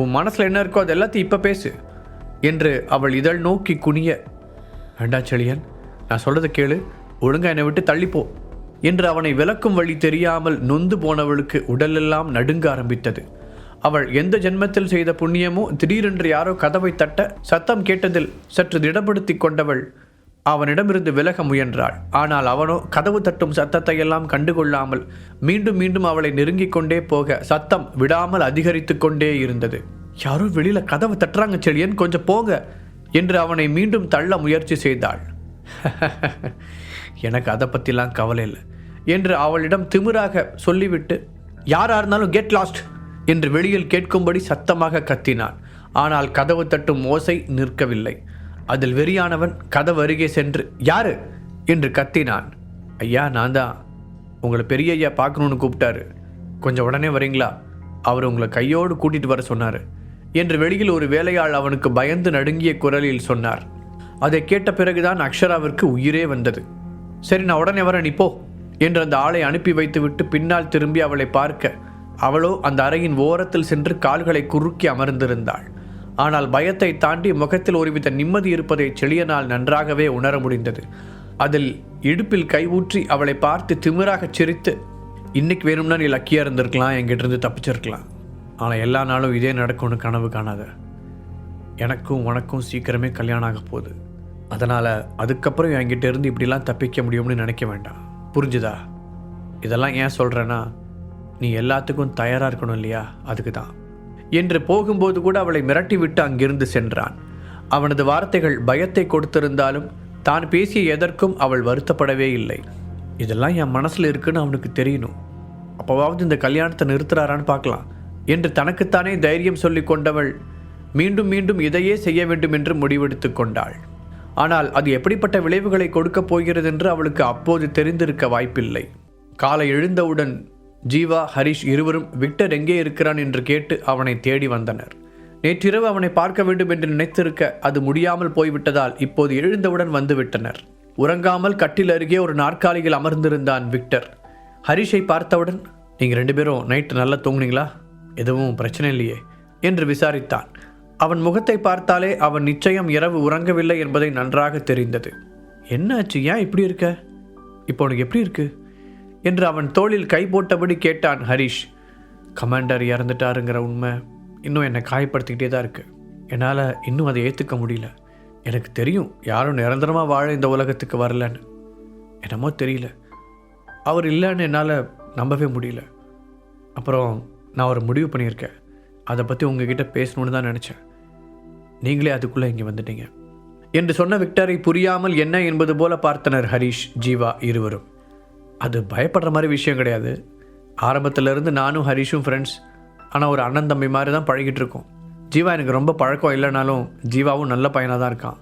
உன் மனசில் என்ன இருக்கோ அது எல்லாத்தையும் இப்போ பேசு என்று அவள் இதழ் நோக்கி குனிய. வேண்டாம் செழியன் நான் சொல்கிறத கேளு. ஒழுங்காக என்னை விட்டு தள்ளிப்போ என்று அவனை விளக்கும் வழி தெரியாமல் நொந்து போனவளுக்கு உடலெல்லாம் நடுங்க ஆரம்பித்தது. அவள் எந்த ஜென்மத்தில் செய்த புண்ணியமோ திடீரென்று யாரோ கதவை தட்ட சத்தம் கேட்டதில் சற்று திடப்படுத்தி கொண்டவள் அவனிடமிருந்து விலக முயன்றாள். ஆனால் அவனோ கதவு தட்டும் சத்தத்தை எல்லாம் கண்டுகொள்ளாமல் மீண்டும் மீண்டும் அவளை நெருங்கிக் கொண்டே போக சத்தம் விடாமல் அதிகரித்து கொண்டே இருந்தது. யாரோ வெளியில கதவு தட்டுறாங்க செழியன் கொஞ்சம் போங்க என்று அவனை மீண்டும் தள்ள முயற்சி செய்தாள் எனக்கு அதை பற்றிலாம் கவலை இல்லை என்று அவளிடம் திமிராக சொல்லிவிட்டு யாராக இருந்தாலும் கெட் லாஸ்ட் என்று வெளியில் கேட்கும்படி சத்தமாக கத்தினான் ஆனால் கதவு தட்டும் ஓசை நிற்கவில்லை. அதில் வெறியானவன் கதவு அருகே சென்று யாரு? என்று கத்தினான். ஐயா நான் தான். உங்களை பெரிய ஐயா பார்க்கணுன்னு கூப்பிட்டாரு. கொஞ்சம் உடனே வரீங்களா? அவர் உங்களை கையோடு கூட்டிட்டு வர சொன்னார். என்று வெளியில் ஒரு வேலையாள் அவனுக்கு பயந்து நடுங்கிய குரலில் சொன்னார். அதை கேட்ட பிறகுதான் அக்ஷராவிற்கு உயிரே வந்தது. சரி நான் உடனே வரேன் இப்போ என்று அந்த ஆளை அனுப்பி வைத்துவிட்டு பின்னால் திரும்பி அவளை பார்க்க அவளோ அந்த அறையின் ஓரத்தில் சென்று கால்களை குறுக்கி அமர்ந்திருந்தாள். ஆனால் பயத்தை தாண்டி முகத்தில் ஒருவித நிம்மதி இருப்பதை செளியனால் நன்றாகவே உணர முடிந்தது. அதில் இடுப்பில் கை ஊற்றி அவளை பார்த்து திமிராகச் சிரித்து இன்னைக்கு வேணும்னா நீ லக்கியாக இருந்திருக்கலாம் என்கிட்டருந்து தப்பிச்சிருக்கலாம். ஆனால் எல்லா நாளும் இதே நடக்கும்னு கனவு காணாத. எனக்கும் உனக்கும் சீக்கிரமே கல்யாணம் ஆக போகுது. அதனால் அதுக்கப்புறம் என்கிட்ட இருந்து இப்படிலாம் தப்பிக்க முடியும்னு நினைக்க வேண்டாம். புரிஞ்சுதா? இதெல்லாம் ஏன் சொல்கிறேன்னா நீ எல்லாத்துக்கும் தயாராக இருக்கணும் இல்லையா? அதுக்கு தான் என்று போகும்போது கூட அவளை மிரட்டிவிட்டு அங்கிருந்து சென்றான். அவனது வார்த்தைகள் பயத்தை கொடுத்திருந்தாலும் தான் பேசிய எதற்கும் அவள் வருத்தப்படவே இல்லை. இதெல்லாம் என் மனசில் இருக்குன்னு அவனுக்கு தெரியணும். அப்போவாவது இந்த கல்யாணத்தை நிறுத்துறாரான்னு பார்க்கலாம் என்று தனக்குத்தானே தைரியம் சொல்லிக் கொண்டவள் மீண்டும் மீண்டும் இதையே செய்ய வேண்டும் என்று முடிவெடுத்து கொண்டாள். ஆனால் அது எப்படிப்பட்ட விளைவுகளை கொடுக்கப் போகிறது என்று அவளுக்கு அப்போது தெரிந்திருக்க வாய்ப்பில்லை. காலை எழுந்தவுடன் ஜீவா ஹரிஷ் இருவரும் விக்டர் எங்கே இருக்கிறான் என்று கேட்டு அவனை தேடி வந்தனர். நேற்றிரவு அவனை பார்க்க வேண்டும் என்று நினைத்திருக்க அது முடியாமல் போய்விட்டதால் இப்போது எழுந்தவுடன் வந்துவிட்டனர். உறங்காமல் கட்டில் அருகே ஒரு நாற்காலியில் அமர்ந்திருந்தான் விக்டர். ஹரிஷை பார்த்தவுடன் நீங்கள் ரெண்டு பேரும் நைட்டு நல்லா தூங்குனீங்களா? எதுவும் பிரச்சனை இல்லையே என்று விசாரித்தான். அவன் முகத்தை பார்த்தாலே அவன் நிச்சயம் இரவு உறங்கவில்லை என்பதை நன்றாக தெரிந்தது. என்னாச்சு? ஏன் இப்படி இருக்க? இப்போ உனக்கு எப்படி இருக்கு? என்று அவன் தோளில் கை போட்டபடி கேட்டான் ஹரிஷ். கமாண்டர் இறந்துட்டாருங்கிற உண்மை இன்னும் என்னை காயப்படுத்திக்கிட்டே தான் இருக்குது என்னால் இன்னும் அதை ஏற்றுக்க முடியல. எனக்கு தெரியும் யாரும் நிரந்தரமாக வாழ இந்த உலகத்துக்கு வரலன்னு. என்னமோ தெரியல. அவர் இல்லைன்னு என்னால் நம்பவே முடியல. அப்புறம் நான் ஒரு முடிவு பண்ணியிருக்கேன். அதை பற்றி உங்ககிட்ட பேசணுன்னு தான் நினச்சேன். நீங்களே அதுக்குள்ளே இங்கே வந்துட்டீங்க. என்று சொன்ன விக்டரை புரியாமல் என்ன என்பது போல பார்த்தனர் ஹரிஷ் ஜீவா இருவரும். அது பயப்படுற மாதிரி விஷயம் கிடையாது. ஆரம்பத்துல இருந்து நானும் ஹரிஷும் ஃப்ரெண்ட்ஸ் ஆனால் ஒரு அண்ணன் தம்பி மாதிரி தான் பழகிட்டு இருக்கோம். ஜீவா எனக்கு ரொம்ப பழக்கம் இல்லைனாலும் ஜீவாவும் நல்ல பையனாக தான் இருக்கான்.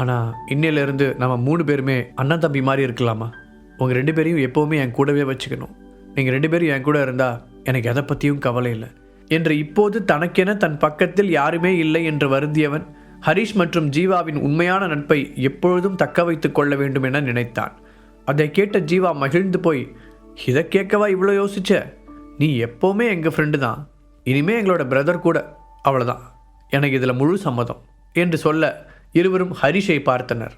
ஆனால் இன்னையிலேருந்து நம்ம மூணு பேருமே அண்ணன் தம்பி மாதிரி இருக்கலாமா? உங்கள் ரெண்டு பேரையும் எப்போவுமே என் கூடவே வச்சுக்கணும். நீங்கள் ரெண்டு பேரும் என் கூட இருந்தால் எனக்கு எதை பற்றியும் கவலை இல்லை. என்று இப்போது தனக்கென தன் பக்கத்தில் யாருமே இல்லை என்று வருந்தியவன் ஹரிஷ் மற்றும் ஜீவாவின் உண்மையான நட்பை எப்பொழுதும் தக்க வைத்துக் கொள்ள வேண்டும் என நினைத்தான். அதை கேட்ட ஜீவா மகிழ்ந்து போய் இதை கேட்கவா இவ்வளோ யோசிச்ச? நீ எப்போவுமே எங்கள் ஃப்ரெண்டு தான். இனிமே எங்களோட பிரதர் கூட. அவ்வளோதான் எனக்கு இதில் முழு சம்மதம் என்று சொல்ல இருவரும் ஹரிஷை பார்த்தனர்.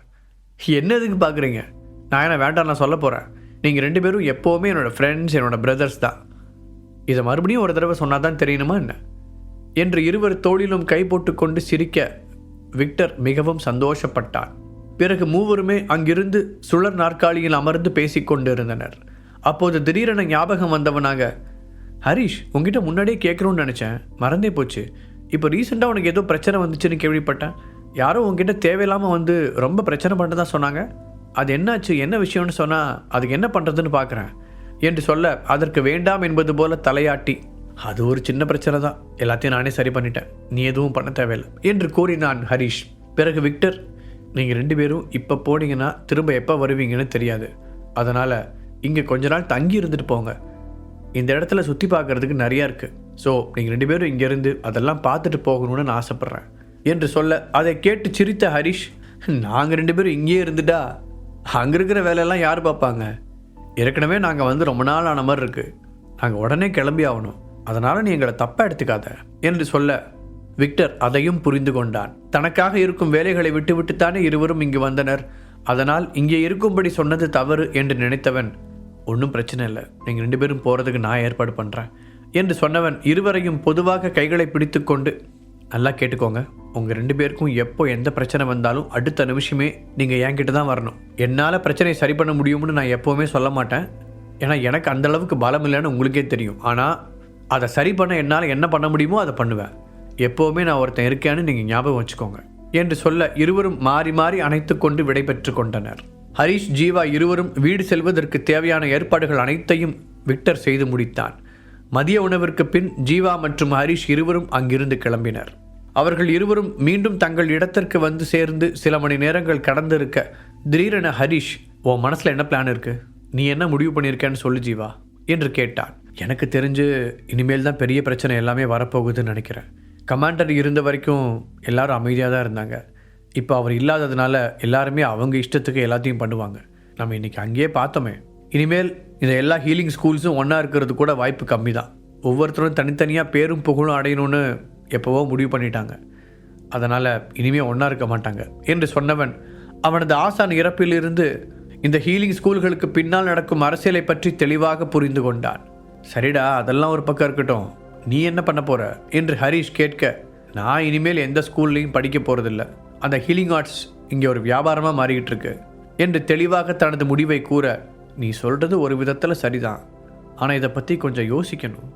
என்ன எதுக்கு பார்க்குறீங்க நான் என்ன வேண்டாம் நான் சொல்ல போகிறேன் நீங்கள் ரெண்டு பேரும் எப்போவுமே என்னோடய ஃப்ரெண்ட்ஸ் என்னோட பிரதர்ஸ் தான். இதை மறுபடியும் ஒரு தடவை சொன்னால் தான் தெரியணுமா என்ன? என்று இருவர் தோளிலும் கை போட்டுக்கொண்டு சிரிக்க விக்டர் மிகவும் சந்தோஷப்பட்டான் பிறகு மூவருமே அங்கிருந்து சுழற் நாற்காலியில் அமர்ந்து பேசிக்கொண்டிருந்தனர் அப்போது திடீரென ஞாபகம் வந்தவனாக ஹரிஷ் உங்ககிட்ட முன்னாடியே கேட்குறோன்னு நினச்சேன். மறந்தே போச்சு. இப்போ ரீசெண்டாக உனக்கு ஏதோ பிரச்சனை வந்துச்சுன்னு கேள்விப்பட்டேன். யாரோ உங்ககிட்ட தேவையில்லாமல் வந்து ரொம்ப பிரச்சனை பண்ணதான் சொன்னாங்க? அது என்னாச்சு? என்ன விஷயம்னு சொன்னால் அதுக்கு என்ன பண்ணுறதுன்னு பார்க்குறேன் என்று சொல்ல அதற்கு வேண்டாம் என்பது போல தலையாட்டி அது ஒரு சின்ன பிரச்சனை தான். எல்லாத்தையும் நானே சரி பண்ணிட்டேன். நீ எதுவும் பண்ண தேவையில்லை என்று கூறினான் ஹரிஷ். பிறகு விக்டர் நீங்கள் ரெண்டு பேரும் இப்போ போனீங்கன்னா திரும்ப எப்போ வருவீங்கன்னு தெரியாது. அதனால் இங்கே கொஞ்ச நாள் தங்கி இருந்துட்டு போங்க. இந்த இடத்துல சுற்றி பார்க்கறதுக்கு நிறையா இருக்குது ஸோ நீங்கள் ரெண்டு பேரும் இங்கேருந்து அதெல்லாம் பார்த்துட்டு போகணும்னு நான் ஆசைப்பட்றேன். என்று சொல்ல அதை கேட்டு சிரித்த ஹரிஷ் நாங்கள் ரெண்டு பேரும் இங்கேயே இருந்துட்டா? அங்கே இருக்கிற வேலையெல்லாம் யார் பார்ப்பாங்க? ஏற்கனவே நாங்கள் வந்து ரொம்ப நாள் ஆன மாதிரி இருக்குது நாங்கள் உடனே கிளம்பி ஆகணும். அதனால் நீ எங்களை தப்பாக எடுத்துக்காத. என்று சொல்ல விக்டர் அதையும் புரிந்து கொண்டான். தனக்காக இருக்கும் வேலைகளை விட்டுவிட்டுத்தானே இருவரும் இங்கு வந்தனர். அதனால் இங்கே இருக்கும்படி சொன்னது தவறு என்று நினைத்தவன் ஒன்றும் பிரச்சனை இல்லை. நீங்கள் ரெண்டு பேரும் போகிறதுக்கு நான் ஏற்பாடு பண்ணுறேன் என்று சொன்னவன் இருவரையும் பொதுவாக கைகளை பிடித்துக்கொண்டு நல்லா கேட்டுக்கோங்க. உங்கள் ரெண்டு பேருக்கும் எப்போ எந்த பிரச்சனை வந்தாலும் அடுத்த நிமிஷமே நீங்கள் என்கிட்ட தான் வரணும். என்னால் பிரச்சனையை சரி பண்ண முடியும்னு நான் எப்போவுமே சொல்ல மாட்டேன். ஏன்னா எனக்கு அந்தளவுக்கு பலம் இல்லைன்னு உங்களுக்கே தெரியும். ஆனால் அதை சரி பண்ண என்னால் என்ன பண்ண முடியுமோ அதை பண்ணுவேன். எப்போவுமே நான் ஒருத்தன் இருக்கேன்னு நீங்கள் ஞாபகம் வச்சுக்கோங்க என்று சொல்ல இருவரும் மாறி மாறி அணைத்து கொண்டு விடைபெற்று கொண்டனர். ஹரிஷ் ஜீவா இருவரும் வீடு செல்வதற்கு தேவையான ஏற்பாடுகள் அனைத்தையும் விக்டர் செய்து முடித்தான். மதிய உணவிற்கு பின் ஜீவா மற்றும் ஹரிஷ் இருவரும் அங்கிருந்து கிளம்பினர். அவர்கள் இருவரும் மீண்டும் தங்கள் இடத்திற்கு வந்து சேர்ந்து சில மணி நேரங்கள் கடந்திருக்க திடீரென ஹரிஷ் உன் மனசில் என்ன பிளான் இருக்கு? நீ என்ன முடிவு பண்ணியிருக்கேன்னு சொல்லு ஜீவா என்று கேட்டான். எனக்கு தெரிஞ்சு இனிமேல் தான் பெரிய பிரச்சனை எல்லாமே வரப்போகுதுன்னு நினைக்கிறேன். கமாண்டர் இருந்த வரைக்கும் எல்லாரும் அமைதியாக தான் இருந்தாங்க. இப்போ அவர் இல்லாததுனால எல்லாருமே அவங்க இஷ்டத்துக்கு எல்லாத்தையும் பண்ணுவாங்க. நம்ம இன்னைக்கு அங்கேயே பார்த்தோமே. இனிமேல் இந்த எல்லா ஹீலிங் ஸ்கூல்ஸும் ஒன்றா இருக்கிறது கூட வாய்ப்பு கம்மி தான் ஒவ்வொருத்தரும் தனித்தனியாக பேரும் புகழும் அடையணும்னு எப்போவோ முடிவு பண்ணிட்டாங்க. அதனால் இனிமேல் ஒன்றா இருக்க மாட்டாங்க என்று சொன்னவன் அவனது ஆசான் இறப்பிலிருந்து இந்த ஹீலிங் ஸ்கூல்களுக்கு பின்னால் நடக்கும் அரசியலை பற்றி தெளிவாக புரிந்து கொண்டான். சரிடா அதெல்லாம் ஒரு பக்கம் இருக்கட்டும். நீ என்ன பண்ண போகிற என்று ஹரிஷ் கேட்க நான் இனிமேல் எந்த ஸ்கூல்லையும் படிக்க போகிறதில்ல அந்த ஹீலிங் ஆர்ட்ஸ் இங்கே ஒரு வியாபாரமாக மாறிக்கிட்டு இருக்கு என்று தெளிவாக தனது முடிவை கூற நீ சொல்கிறது ஒரு விதத்தில் சரிதான். ஆனால் இதை பற்றி கொஞ்சம் யோசிக்கணும்.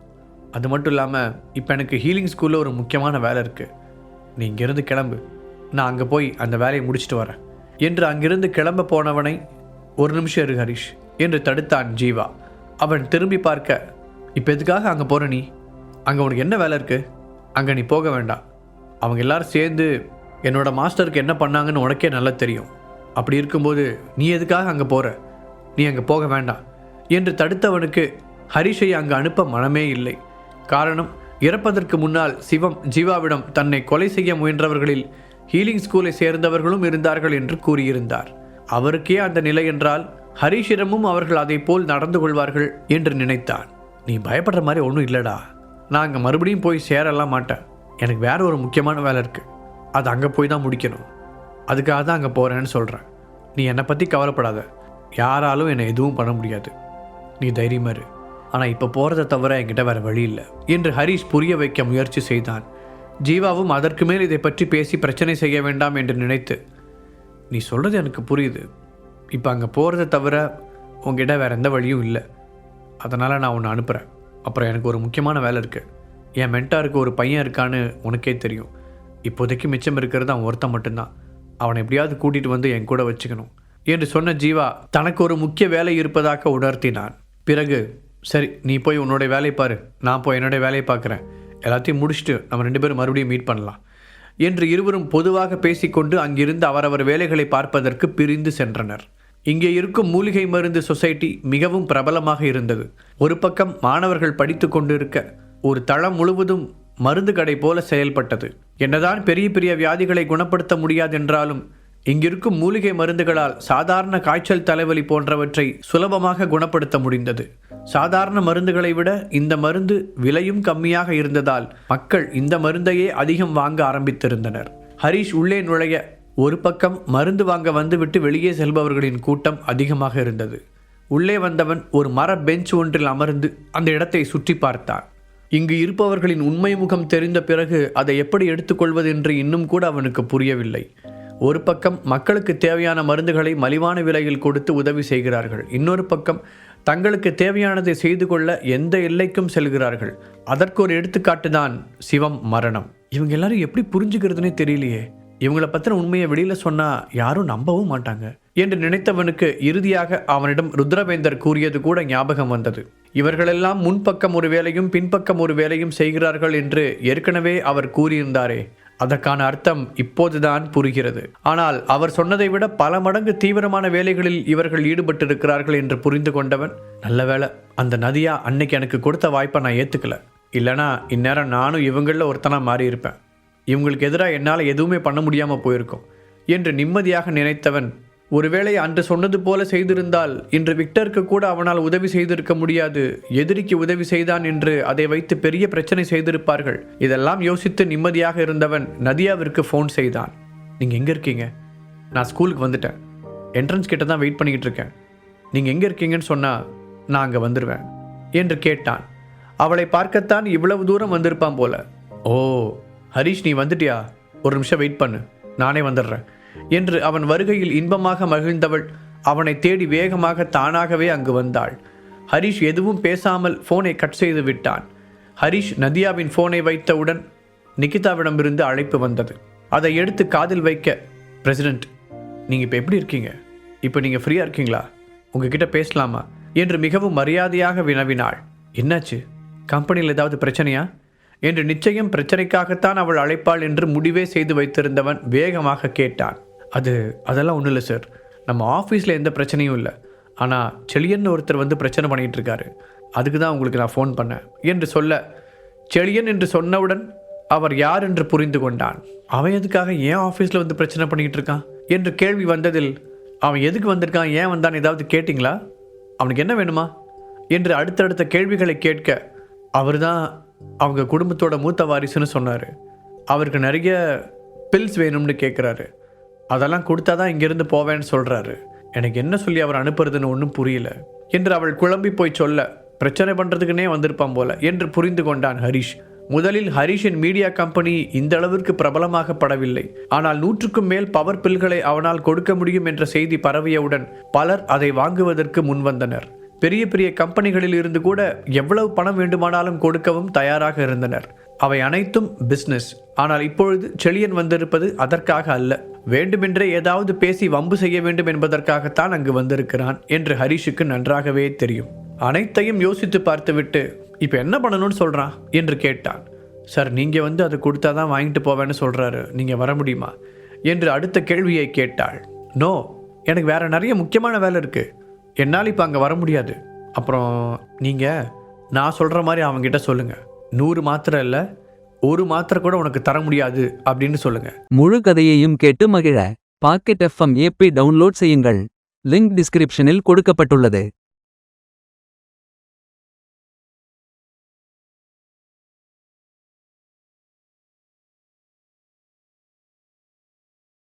அது மட்டும் இல்லாமல் இப்போ எனக்கு ஹீலிங் ஸ்கூலில் ஒரு முக்கியமான வேலை இருக்குது நீ இங்கேருந்து கிளம்பு. நான் அங்கே போய் அந்த வேலையை முடிச்சுட்டு வரேன். என்று அங்கிருந்து கிளம்ப போனவனை ஒரு நிமிஷம் இரு ஹரிஷ் என்று தடுத்தான் ஜீவா. அவன் திரும்பி பார்க்க இப்போ எதுக்காக அங்கே போகிற நீ? அங்கே உனக்கு என்ன வேலை இருக்குது அங்கே நீ போக வேண்டாம். அவங்க எல்லாரும் சேர்ந்து என்னோட மாஸ்டருக்கு என்ன பண்ணாங்கன்னு உனக்கே நல்லா தெரியும். அப்படி இருக்கும்போது நீ எதுக்காக அங்கே போகிற நீ அங்கே போக வேண்டாம். என்று தடுத்தவனுக்கு ஹரிஷை அங்கு அனுப்ப மனமே இல்லை. காரணம் இறப்பதற்கு முன்னால் சிவம் ஜீவாவிடம் தன்னை கொலை செய்ய முயன்றவர்களில் ஹீலிங் ஸ்கூலை சேர்ந்தவர்களும் இருந்தார்கள் என்று கூறியிருந்தார். அவருக்கே அந்த நிலை என்றால் ஹரிஷிடமும் அவர்கள் அதை போல் நடந்து கொள்வார்கள் என்று நினைத்தான். நீ பயப்படுற மாதிரி ஒன்றும் இல்லைடா. நான் அங்கே மறுபடியும் போய் சேரலாம் மாட்டேன். எனக்கு வேறு ஒரு முக்கியமான வேலை இருக்குது அது அங்கே போய் தான் முடிக்கணும். அதுக்காக தான் அங்கே போகிறேன்னு சொல்கிறேன் நீ என்னை பற்றி கவலைப்படாத. யாராலும் என்னை எதுவும் பண்ண முடியாது. நீ தைரியமா இரு. ஆனால் இப்போ போகிறத தவிர என்கிட்ட வேறு வழி இல்லை. என்று ஹரிஷ் புரிய வைக்க முயற்சி செய்தான். ஜீவாவும் அதற்கு மேல் இதை பற்றி பேசி பிரச்சனை செய்ய வேண்டாம் என்று நினைத்து நீ சொல்கிறது எனக்கு புரியுது. இப்போ அங்கே போகிறத தவிர உங்ககிட்ட வேற எந்த வழியும் இல்லை. அதனால் நான் உன்னை அனுப்புகிறேன் அப்புறம் எனக்கு ஒரு முக்கியமான வேலை இருக்குது என் மென்டாருக்கு ஒரு பையன் இருக்கான்னு உனக்கே தெரியும். இப்போதைக்கு மிச்சம் இருக்கிறது அவன் ஒருத்தன் மட்டும்தான். அவனை எப்படியாவது கூட்டிகிட்டு வந்து என் கூட வச்சுக்கணும். என்று சொன்ன ஜீவா தனக்கு ஒரு முக்கிய வேலை இருப்பதாக உணர்த்தினான். பிறகு சரி நீ போய் உன்னோடைய வேலையை பாரு. நான் போய் என்னுடைய வேலையை பார்க்குறேன். எல்லாத்தையும் முடிச்சுட்டு நம்ம ரெண்டு பேரும் மறுபடியும் மீட் பண்ணலாம். என்று இருவரும் பொதுவாக பேசிக்கொண்டு அங்கிருந்து அவரவர் வேலைகளை பார்ப்பதற்கு பிரிந்து சென்றனர். இங்கே இருக்கும் மூலிகை மருந்து சொசைட்டி மிகவும் பிரபலமாக இருந்தது. ஒரு பக்கம் மாணவர்கள் படித்து கொண்டிருக்க ஒரு தளம் முழுவதும் மருந்து கடை போல செயல்பட்டது. என்னதான் பெரிய பெரிய வியாதிகளை குணப்படுத்த முடியாதென்றாலும் இங்கிருக்கும் மூலிகை மருந்துகளால் சாதாரண காய்ச்சல் தலைவலி போன்றவற்றை சுலபமாக குணப்படுத்த முடிந்தது. சாதாரண மருந்துகளை விட இந்த மருந்து விலையும் கம்மியாக இருந்ததால் மக்கள் இந்த மருந்தையே அதிகம் வாங்க ஆரம்பித்திருந்தனர். ஹரிஷ் உள்ளே நுழைய ஒரு பக்கம் மருந்து வாங்க வந்துவிட்டு வெளியே செல்பவர்களின் கூட்டம் அதிகமாக இருந்தது. உள்ளே வந்தவன் ஒரு மர பெஞ்ச் ஒன்றில் அமர்ந்து அந்த இடத்தை சுற்றி பார்த்தான். இங்கு இருப்பவர்களின் உண்மை முகம் தெரிந்த பிறகு அதை எப்படி எடுத்துக்கொள்வது என்று இன்னும் கூட அவனுக்கு புரியவில்லை. ஒரு பக்கம் மக்களுக்கு தேவையான மருந்துகளை மலிவான விலையில் கொடுத்து உதவி செய்கிறார்கள். இன்னொரு பக்கம் தங்களுக்கு தேவையானதை செய்து கொள்ள எந்த எல்லைக்கும் செல்கிறார்கள். அதற்கு ஒரு எடுத்துக்காட்டு தான் சிவம் மரணம். இவங்க எல்லாரும் எப்படி புரிஞ்சுக்கிறதுனே தெரியலையே. இவங்களை பற்றின உண்மையை வெளியில் சொன்னால் யாரும் நம்பவும் மாட்டாங்க. என்று நினைத்தவனுக்கு இறுதியாக அவனிடம் ருத்ரவேந்தர் கூறியது கூட ஞாபகம் வந்தது. இவர்களெல்லாம் முன்பக்கம் ஒரு வேலையும் பின்பக்கம் ஒரு வேலையும் செய்கிறார்கள் என்று ஏற்கனவே அவர் கூறியிருந்தாரே. அதற்கான அர்த்தம் இப்போதுதான் புரிகிறது. ஆனால் அவர் சொன்னதை விட பல மடங்கு தீவிரமான வேலைகளில் இவர்கள் ஈடுபட்டிருக்கிறார்கள் என்று புரிந்து கொண்டவன் நல்ல வேளை அந்த நதியா அன்னைக்கு எனக்கு கொடுத்த வாய்ப்பை நான் ஏற்றுக்கல இல்லைனா இந்நேரம் நானும் இவங்களில் ஒருத்தனாக மாறியிருப்பேன். இவங்களுக்கு எதிராக என்னால் எதுவுமே பண்ண முடியாமல் போயிருக்கும் என்று நிம்மதியாக நினைத்தவன் ஒருவேளை அன்று சொன்னது போல செய்திருந்தால் இன்று விக்டருக்கு கூட அவனால் உதவி செய்திருக்க முடியாது எதிரிக்கு உதவி செய்தான் என்று அதை வைத்து பெரிய பிரச்சனை செய்திருப்பார்கள். இதெல்லாம் யோசித்து நிம்மதியாக இருந்தவன் நதியாவிற்கு ஃபோன் செய்தான். நீங்கள் எங்கே இருக்கீங்க? நான் ஸ்கூலுக்கு வந்துட்டேன். என்ட்ரன்ஸ் கிட்ட தான் வெயிட் பண்ணிக்கிட்டு இருக்கேன். நீங்கள் எங்கே இருக்கீங்கன்னு சொன்னால் நான் அங்கே வந்துடுவேன் என்று கேட்டான். அவளை பார்க்கத்தான் இவ்வளவு தூரம் வந்திருப்பான் போல. ஓ ஹரிஷ் நீ வந்துட்டியா? ஒரு நிமிஷம் வெயிட் பண்ணு. நானே வந்துடுறேன். என்று அவன் வருகையில் இன்பமாக மகிழ்ந்தவள் அவனை தேடி வேகமாக தானாகவே அங்கு வந்தாள். ஹரிஷ் எதுவும் பேசாமல் ஃபோனை கட் செய்து விட்டான். ஹரிஷ் நதியாவின் ஃபோனை வைத்தவுடன் நிகிதாவிடமிருந்து அழைப்பு வந்தது. அதை எடுத்து காதில் வைக்க பிரசிடென்ட் நீங்கள் இப்போ எப்படி இருக்கீங்க? இப்போ நீங்கள் ஃப்ரீயாக இருக்கீங்களா? உங்ககிட்ட பேசலாமா? என்று மிகவும் மரியாதையாக வினவினாள். என்னாச்சு? கம்பெனியில் ஏதாவது பிரச்சனையா? என்று நிச்சயம் பிரச்சனைக்காகத்தான் அவள் அழைப்பாள் என்று முடிவே செய்து வைத்திருந்தவன் வேகமாக கேட்டான். அது அதெல்லாம் ஒன்றும் இல்லை சார் நம்ம ஆஃபீஸில் எந்த பிரச்சனையும் இல்லை. ஆனால் செழியன் ஒருத்தர் வந்து பிரச்சனை பண்ணிகிட்டு இருக்காரு. அதுக்கு தான் உங்களுக்கு நான் ஃபோன் பண்ணேன் என்று சொல்ல செழியன் என்று சொன்னவுடன் அவர் யார் என்று புரிந்து கொண்டான். அவன் எதுக்காக ஏன் ஆஃபீஸில் வந்து பிரச்சனை பண்ணிக்கிட்டு இருக்கான்? என்று கேள்வி வந்ததில் அவன் எதுக்கு வந்திருக்கான்? ஏன் வந்தான்? ஏதாவது கேட்டிங்களா? அவனுக்கு என்ன வேணுமா? என்று அடுத்தடுத்த கேள்விகளை கேட்க அவர் தான் அவங்க குடும்பத்தோட மூத்த வாரிசுன்னு சொன்னார். அவருக்கு நிறைய பில்ஸ் வேணும்னு கேட்குறாரு அதெல்லாம் கொடுத்தா தான் இங்கேருந்து போவேன்னு சொல்கிறாரு எனக்கு என்ன சொல்லி அவர் அனுப்புறதுன்னு ஒன்றும் புரியல. என்று அவள் குழம்பி போய் சொல்ல பிரச்சனை பண்ணுறதுக்குன்னே வந்திருப்பான் போல என்று புரிந்து கொண்டான் ஹரிஷ். முதலில் ஹரிஷின் மீடியா கம்பெனி இந்த அளவிற்கு பிரபலமாகப்படவில்லை. ஆனால் நூற்றுக்கும் மேல் பவர் பில்களை அவனால் கொடுக்க முடியும் என்ற செய்தி பரவியவுடன் பலர் அதை வாங்குவதற்கு முன்வந்தனர். பெரிய பெரிய கம்பெனிகளில் இருந்து கூட எவ்வளவு பணம் வேண்டுமானாலும் கொடுக்கவும் தயாராக இருந்தனர். அவை அனைத்தும் பிஸ்னஸ் ஆனால் இப்பொழுது செழியன் வந்திருப்பது அதற்காக அல்ல. வேண்டுமென்றே ஏதாவது பேசி வம்பு செய்ய வேண்டும் என்பதற்காகத்தான் அங்கு வந்திருக்கிறான் என்று ஹரிஷுக்கு நன்றாகவே தெரியும். அனைத்தையும் யோசித்து பார்த்துவிட்டு இப்போ என்ன பண்ணணும்னு சொல்கிறான் என்று கேட்டான். சார் நீங்கள் வந்து அதை கொடுத்தா தான் வாங்கிட்டு போவேன்னு சொல்கிறாரு நீங்கள் வர முடியுமா? என்று அடுத்த கேள்வியை கேட்டாள். நோ எனக்கு வேற நிறைய முக்கியமான வேலை இருக்குது என்னால் இப்போ அங்கே வர முடியாது. அப்புறம் நீங்கள் நான் சொல்கிற மாதிரி அவங்ககிட்ட சொல்லுங்கள் நூறு மாத்திரை இல்லை ஒரு மாத்திரை கூட உனக்கு தர முடியாது அப்படின்னு சொல்லுங்கள் முழு கதையையும் கேட்டு மகிழ. பாக்கெட் எஃப்எம் ஏபி டவுன்லோட் செய்யுங்கள். லிங்க் டிஸ்கிரிப்ஷனில் கொடுக்கப்பட்டுள்ளது.